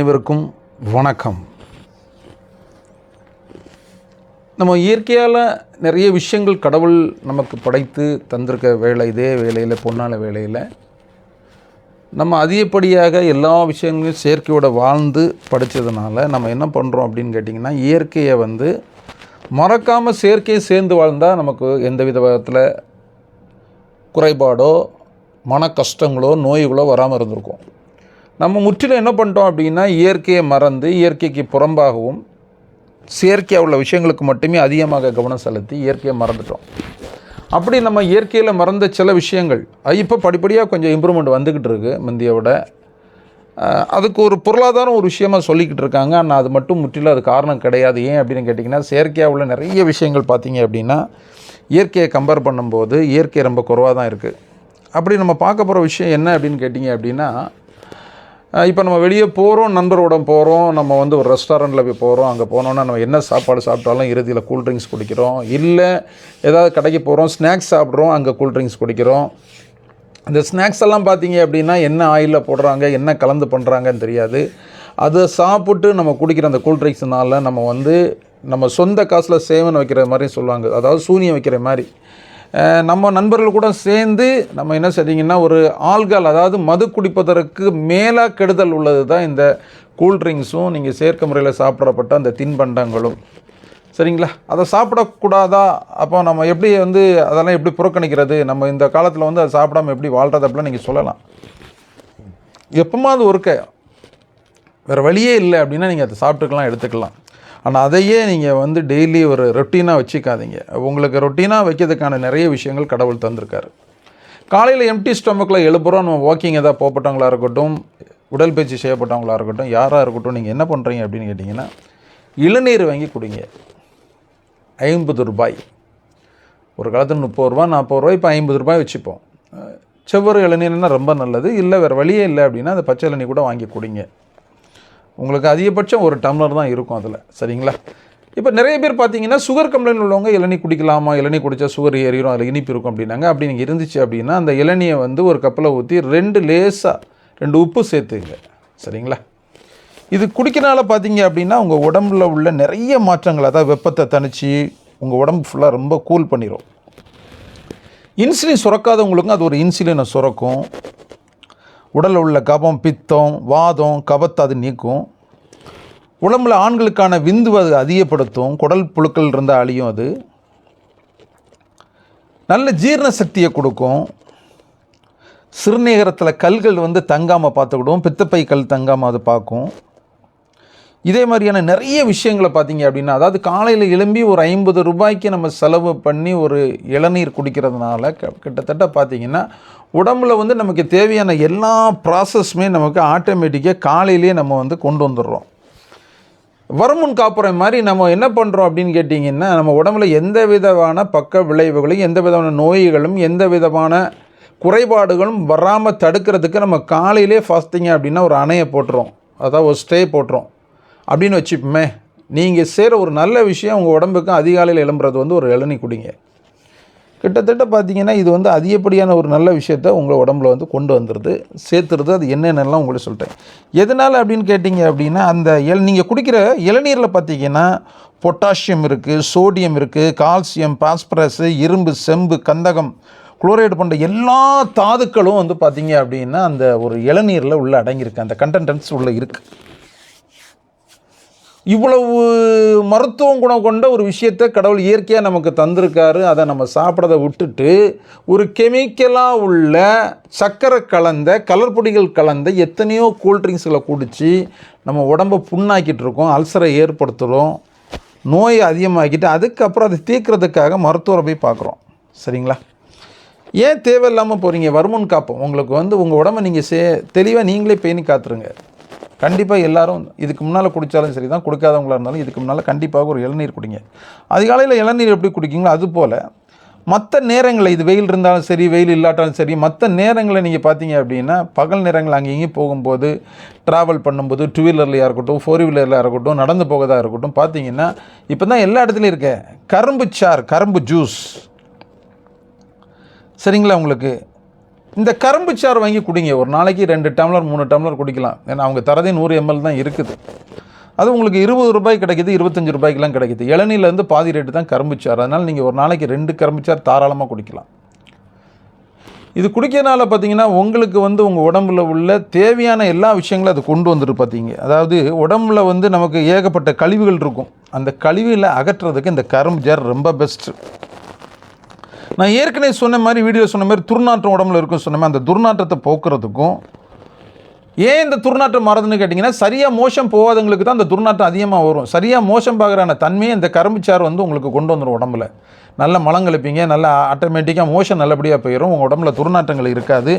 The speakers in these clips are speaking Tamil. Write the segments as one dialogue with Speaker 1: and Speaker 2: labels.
Speaker 1: அனைவருக்கும் வணக்கம். நம்ம இயற்கையால் நிறைய விஷயங்கள் கடவுள் நமக்கு படைத்து தந்திருக்க வேலை இதே வேலையில் பொன்னான வேலையில் நம்ம அதிகப்படியாக எல்லா விஷயங்களையும் செயற்கையோட வாழ்ந்து படித்ததுனால நம்ம என்ன பண்ணுறோம் அப்படின்னு கேட்டிங்கன்னா இயற்கையை வந்து மறக்காமல் செயற்கையை சேர்ந்து வாழ்ந்தால் நமக்கு எந்த வித விதத்தில் குறைபாடோ மன கஷ்டங்களோ நோய்களோ வராமல் இருந்திருக்கும். நம்ம முற்றிலும் என்ன பண்ணிட்டோம் அப்படின்னா இயற்கையை மறந்து இயற்கைக்கு புறம்பாகவும் செயற்கையாக உள்ள விஷயங்களுக்கு மட்டுமே அதிகமாக கவனம் செலுத்தி இயற்கையை மறந்துட்டோம். அப்படி நம்ம இயற்கையில் மறந்த சில விஷயங்கள் இப்போ படிப்படியாக கொஞ்சம் இம்ப்ரூவ்மெண்ட் வந்துக்கிட்டு இருக்குது முந்தையோட அதுக்கு ஒரு பொருளாதாரம் ஒரு விஷயமாக சொல்லிக்கிட்டு இருக்காங்க. ஆனால் அது மட்டும் முற்றிலும் அது காரணம் கிடையாது. ஏன் அப்படின்னு கேட்டிங்கன்னா செயற்கையாக உள்ள நிறைய விஷயங்கள் பார்த்தீங்க அப்படின்னா இயற்கையை கம்பேர் பண்ணும்போது இயற்கை ரொம்ப குறைவாக தான் இருக்குது அப்படி நம்ம பார்க்க போகிற விஷயம் என்ன அப்படின்னு கேட்டிங்க அப்படின்னா இப்போ நம்ம வெளியே போகிறோம் நண்பரோட போகிறோம் நம்ம வந்து ஒரு ரெஸ்டாரண்ட்டில் போய் போகிறோம் அங்கே போனோன்னா நம்ம என்ன சாப்பாடு சாப்பிட்டாலும் இறுதியில் கூல்ட்ரிங்க்ஸ் குடிக்கிறோம். இல்லை ஏதாவது கடைக்கு போகிறோம் ஸ்நாக்ஸ் சாப்பிட்றோம் அங்கே கூல்ட்ரிங்க்ஸ் குடிக்கிறோம். இந்த ஸ்நாக்ஸ் எல்லாம் பார்த்தீங்க அப்படின்னா என்ன ஆயிலில் போடுறாங்க என்ன கலந்து பண்ணுறாங்கன்னு தெரியாது. அதை சாப்பிட்டு நம்ம குடிக்கிற அந்த கூல்ட்ரிங்க்ஸ்னால நம்ம வந்து நம்ம சொந்த காசில் சேவன் வைக்கிற மாதிரி சொல்லுவாங்க. அதாவது சூனியம் வைக்கிற மாதிரி. நம்ம நண்பர்கள் கூட சேர்ந்து நம்ம என்ன செய்றீங்கன்னா ஒரு ஆல்கால் அதாவது மது குடிப்பதற்கு மேலாக கெடுதல் உள்ளது தான் இந்த கூல்ட்ரிங்க்ஸும் நீங்கள் செயற்கை முறையில் சாப்பிடப்பட்ட அந்த தின்பண்டங்களும். சரிங்களா? அதை சாப்பிடக்கூடாதா? அப்போ நம்ம எப்படி வந்து அதெல்லாம் எப்படி புறக்கணிக்கிறது? நம்ம இந்த காலத்தில் வந்து அதை சாப்பிடாம எப்படி வாழ்கிறது அப்படிலாம் நீங்கள் சொல்லலாம். எப்போமாவது ஒருக்க வேறு வழியே இல்லை அப்படின்னா நீங்கள் அதை சாப்பிட்டுக்கலாம் எடுத்துக்கலாம். ஆனால் அதையே நீங்கள் வந்து டெய்லி ஒரு ரொட்டீனாக வச்சுக்காதீங்க. உங்களுக்கு ரொட்டீனாக வைக்கிறதுக்கான நிறைய விஷயங்கள் கடவுள் தந்திருக்காரு. காலையில் எம்டி ஸ்டொமக்கில் எழுப்புறோம் நம்ம வாக்கிங் எதாவது போகப்பட்டவங்களா இருக்கட்டும் உடற்பயிற்சி செய்யப்பட்டவங்களாக இருக்கட்டும் யாராக இருக்கட்டும் நீங்கள் என்ன பண்ணுறீங்க அப்படின்னு கேட்டிங்கன்னா இளநீர் வாங்கி குடிங்க. ஐம்பது ரூபாய். ஒரு காலத்தில் முப்பது ரூபா நாற்பது ரூபாய் இப்போ ஐம்பது ரூபாய் வச்சுப்போம். அஹ் செவ்வறு இளநீர்னா ரொம்ப நல்லது. இல்லை வேறு வழியே இல்லை அப்படின்னா அந்த பச்சை இளநீர் கூட வாங்கி குடிங்க. உங்களுக்கு அதிகபட்சம் ஒரு டம்ளர் தான் இருக்கும் அதில். சரிங்களா? இப்போ நிறைய பேர் பார்த்தீங்கன்னா சுகர் கம்ப்ளைண்ட் உள்ளவங்க இளநீ குடிக்கலாமா? இளநீ குடித்தா சுகர் ஏறிடும் அதில் இனிப்பு இருக்கும் அப்படின்னாங்க. அப்படி நீங்கள் இருந்துச்சு அப்படின்னா அந்த இளநியை வந்து ஒரு கப்பில் ஊற்றி ரெண்டு லேசாக ரெண்டு உப்பு சேர்த்துங்க. சரிங்களா? இது குடிக்கிறனால பார்த்தீங்க அப்படின்னா உங்கள் உடம்புல உள்ள நிறைய மாற்றங்கள் அதாவது வெப்பத்தை தணிச்சு உங்கள் உடம்பு ஃபுல்லாக ரொம்ப கூல் பண்ணிடும் இன்சுலின் சுரக்காதவங்களுக்கும் அது ஒரு இன்சுலினை சுரக்கும். உடலில் உள்ள கபம் பித்தம் வாதம் கபத்தை அது நீக்கும். உடம்புல ஆண்களுக்கான விந்து அது அதிகப்படுத்தும். குடல் புழுக்கள் இருந்தால் அழியும் அது. நல்ல ஜீரண சக்தியை கொடுக்கும். சிறுநீகரத்தில் கல்கள் வந்து தங்காமல் பார்த்துக்கிடும் பித்தப்பை கல் தங்காமல் அது பார்க்கும். இதே மாதிரியான நிறைய விஷயங்களை பார்த்தீங்க அப்படின்னா அதாவது காலையில் எழும்பி ஒரு ஐம்பது ரூபாய்க்கு நம்ம செலவு பண்ணி ஒரு இளநீர் குடிக்கிறதுனால க- கிட்டத்தட்ட பார்த்தீங்கன்னா உடம்புல வந்து நமக்கு தேவையான எல்லா ப்ராசஸுமே நமக்கு ஆட்டோமேட்டிக்காக காலையிலேயே நம்ம வந்து கொண்டு வந்துடுறோம். வருமுன் காப்புற மாதிரி நம்ம என்ன பண்ணுறோம் அப்படின்னு கேட்டிங்கன்னா நம்ம உடம்புல எந்த விதமான பக்க விளைவுகளும் எந்த விதமான நோய்களும் எந்த விதமான குறைபாடுகளும் வராமல் தடுக்கிறதுக்கு நம்ம காலையிலே ஃபாஸ்டிங்க அப்படின்னா ஒரு அணையை போட்டுரும் அதாவது ஒரு ஸ்டே போட்டுரும் அப்படின்னு வச்சுப்போமே நீங்கள் செய்கிற ஒரு நல்ல விஷயம் உங்கள் உடம்புக்கும் அதிகாலையில் எழும்புறது வந்து ஒரு இளநி குடிங்க. கிட்டத்தட்ட பார்த்தீங்கன்னா இது வந்து அதிகப்படியான ஒரு நல்ல விஷயத்த உங்கள் உடம்புல வந்து கொண்டு வந்துடுது சேர்த்துருது. அது என்னென்னலாம் உங்களுக்கு சொல்லிட்டேன். எதனால் அப்படின்னு கேட்டிங்க அப்படின்னா அந்த எல் நீங்கள் குடிக்கிற இளநீரில் பார்த்தீங்கன்னா பொட்டாசியம் இருக்குது சோடியம் இருக்குது கால்சியம் பாஸ்பரஸ் இரும்பு செம்பு கந்தகம் குளோரைடு போன்ற எல்லா தாதுக்களும் வந்து பார்த்தீங்க அப்படின்னா அந்த ஒரு இளநீரில் உள்ள அடங்கியிருக்கு. அந்த கண்டென்ட்ஸ் உள்ளே இருக்குது இவ்வளவு மருத்துவம் குணம் கொண்ட ஒரு விஷயத்தை கடவுள் இயற்கையாக நமக்கு தந்திருக்காரு. அதை நம்ம சாப்பிட்றத விட்டுட்டு ஒரு கெமிக்கலாக உள்ள சர்க்கரை கலந்த கலர் பொடிகள் கலந்த எத்தனையோ கூல்ட்ரிங்க்ஸுகளை குடித்து நம்ம உடம்பை புண்ணாக்கிட்டு இருக்கோம் அல்சரை ஏற்படுத்துகிறோம் நோயை அதிகமாக்கிட்டு அதுக்கப்புறம் அதை தீர்க்கறதுக்காக மருத்துவரை போய் பார்க்குறோம். சரிங்களா? ஏன் தேவையில்லாமல் போகிறீங்க வருமுன் காப்போம். உங்களுக்கு வந்து உங்கள் உடம்பை நீங்கள் சே தெளிவாக நீங்களே பேணி காத்துருங்க. கண்டிப்பாக எல்லாரும் இதுக்கு முன்னால் குடித்தாலும் சரி தான் கொடுக்காதவங்களாக இருந்தாலும் இதுக்கு முன்னால் கண்டிப்பாக ஒரு இளநீர் குடிங்க. அதிகாலையில் இளநீர் எப்படி குடிக்கீங்களோ அது போல் மற்ற நேரங்களில் இது வெயில் இருந்தாலும் சரி வெயில் இல்லாட்டாலும் சரி மற்ற நேரங்களில் நீங்கள் பார்த்தீங்க அப்படின்னா பகல் நேரங்கள் அங்கே இங்கேயும் போகும்போது ட்ராவல் பண்ணும்போது டூ வீலர்லையாக இருக்கட்டும் ஃபோர் வீலரில் இருக்கட்டும் நடந்து போகதா இருக்கட்டும் பார்த்தீங்கன்னா இப்போ தான் எல்லா இடத்துலையும் இருக்க கரும்பு சார் கரும்பு ஜூஸ் சரிங்களா உங்களுக்கு? இந்த கரும்பு சாறு வாங்கி குடிங்க. ஒரு நாளைக்கு ரெண்டு டம்ளர் மூணு டம்ளர் குடிக்கலாம். ஏன்னா அவங்க தரதே நூறு எம்எல் தான் இருக்குது. அது உங்களுக்கு இருபது ரூபாய் கிடைக்குது இருபத்தஞ்சு ரூபாய்க்கெலாம் கிடைக்குது. இளநீலேருந்து பாதி ரேட்டு தான் கரும்பு சாறு. அதனால் நீங்கள் ஒரு நாளைக்கு ரெண்டு கரும்பு சாறு தாராளமாக குடிக்கலாம். இது குடிக்கிறனால பார்த்தீங்கன்னா உங்களுக்கு வந்து உங்கள் உடம்புல உள்ள தேவையான எல்லா விஷயங்களும் அது கொண்டு வந்துட்டு பார்த்தீங்க அதாவது உடம்புல வந்து நமக்கு ஏகப்பட்ட கழிவுகள் இருக்கும். அந்த கழிவுகளை அகற்றுறதுக்கு இந்த கரும்பு ஜார் ரொம்ப பெஸ்ட்டு நான் ஏற்கனவே சொன்ன மாதிரி வீடியோ சொன்ன மாதிரி துர்நாற்றம் உடம்புல இருக்கும் சொன்ன மாதிரி அந்த துர்நாற்றத்தை போக்குறதுக்கும் ஏன் இந்த துர்நாற்றம் மாறுதுன்னு கேட்டிங்கன்னா சரியாக மோஷம் போகாதவங்களுக்கு தான் அந்த துர்நாற்றம் அதிகமாக வரும். சரியாக மோஷம் பார்க்குறான தன்மையை இந்த கரும்புச்சாறு வந்து உங்களுக்கு கொண்டு வந்துடும் உடம்புல. நல்ல மலம் கழிப்பீங்க நல்லா ஆட்டோமேட்டிக்காக மோஷம் நல்லபடியாக போயிடும் உங்கள் உடம்புல துர்நாற்றங்கள் இருக்காது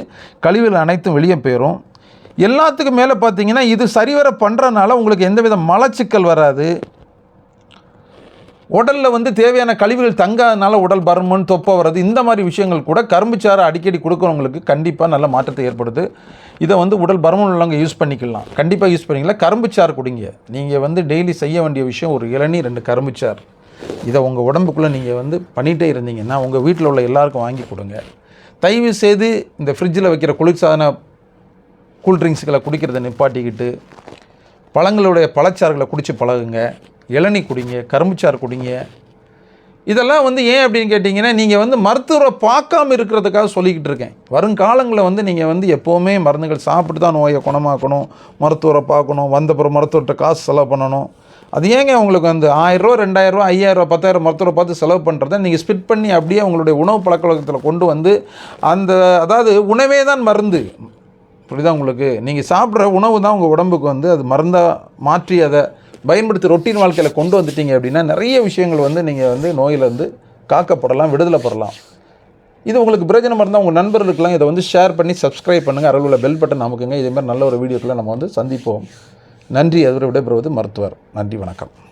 Speaker 1: கழிவுகள் அனைத்தும் வெளியே போயிடும் எல்லாத்துக்கும் மேலே பார்த்தீங்கன்னா இது சரிவர பண்ணுறதுனால உங்களுக்கு எந்தவித மலச்சிக்கல் வராது. உடலில் வந்து தேவையான கழிவுகள் தங்காதனால உடல் பருமன் தொப்பை வர்றது இந்த மாதிரி விஷயங்கள் கூட கரும்புச்சாறு அடிக்கடி கொடுக்குறவங்களுக்கு கண்டிப்பாக நல்ல மாற்றத்தை ஏற்படுது. இதை வந்து உடல் பருமன் உள்ளவங்க யூஸ் பண்ணிக்கலாம். கண்டிப்பாக யூஸ் பண்ணிக்கலாம். கரும்புச்சாறு குடிங்க. நீங்கள் வந்து டெய்லி செய்ய வேண்டிய விஷயம் ஒரு இளநீர் ரெண்டு கரும்புச்சாறு இதை உங்கள் உடம்புக்குள்ளே நீங்கள் வந்து பண்ணிகிட்டே இருந்தீங்கன்னா உங்கள் வீட்டில் உள்ள எல்லாருக்கும் வாங்கி கொடுங்க. தயவு செய்து இந்த ஃப்ரிட்ஜில் வைக்கிற குளிர்சாதன கூல்ட்ரிங்க்ஸுகளை குடிக்கிறத நிப்பாட்டிக்கிட்டு பழங்களுடைய பழச்சாறுகளை குடித்து பழகுங்க. இளநீ குடிங்க கரும்புச்சார் குடிங்க. இதெல்லாம் வந்து ஏன் அப்படின்னு கேட்டிங்கன்னா நீங்கள் வந்து மருத்துவரை பார்க்காம இருக்கிறதுக்காக சொல்லிக்கிட்டு இருக்கேன். வருங்காலங்களில் வந்து நீங்கள் வந்து எப்போவுமே மருந்துகள் சாப்பிட்டு தான் நோயை குணமாக்கணும் மருத்துவரை பார்க்கணும் வந்தப்புறம் மருத்துவர்கிட்ட காசு செலவு பண்ணணும். அது ஏங்க உங்களுக்கு வந்து ஆயிரரூவா ரெண்டாயிரரூவா ஐயாயிரரூவா பத்தாயிரம் மருத்துவரை பார்த்து செலவு பண்ணுறத நீங்கள் ஸ்பிட் பண்ணி அப்படியே உங்களுடைய உணவு பழக்க வழக்கத்தில் கொண்டு வந்து அந்த அதாவது உணவே தான் மருந்து. புரியுதா உங்களுக்கு? நீங்கள் சாப்பிட்ற உணவு தான் உங்கள் உடம்புக்கு வந்து அது மருந்தாக மாற்றி அதை பயன்படுத்தி ரொட்டீன் வாழ்க்கையில் கொண்டு வந்துட்டீங்க அப்படின்னா நிறைய விஷயங்கள் வந்து நீங்கள் வந்து நோயிலேருந்து காக்கப்படலாம் விடுதலை பெறலாம். இது உங்களுக்கு பிரயோஜனமாக இருந்தால் உங்கள் நண்பர்களுக்கெல்லாம் இதை வந்து ஷேர் பண்ணி சப்ஸ்கிரைப் பண்ணுங்கள் அருள் உள்ள பெல் பட்டன் நமக்குங்க இதே மாதிரி நல்ல ஒரு வீடியோக்கெல்லாம் நம்ம வந்து சந்திப்போம். நன்றி. அதுவரை விடைபெறுவது மருத்துவர். நன்றி. வணக்கம்.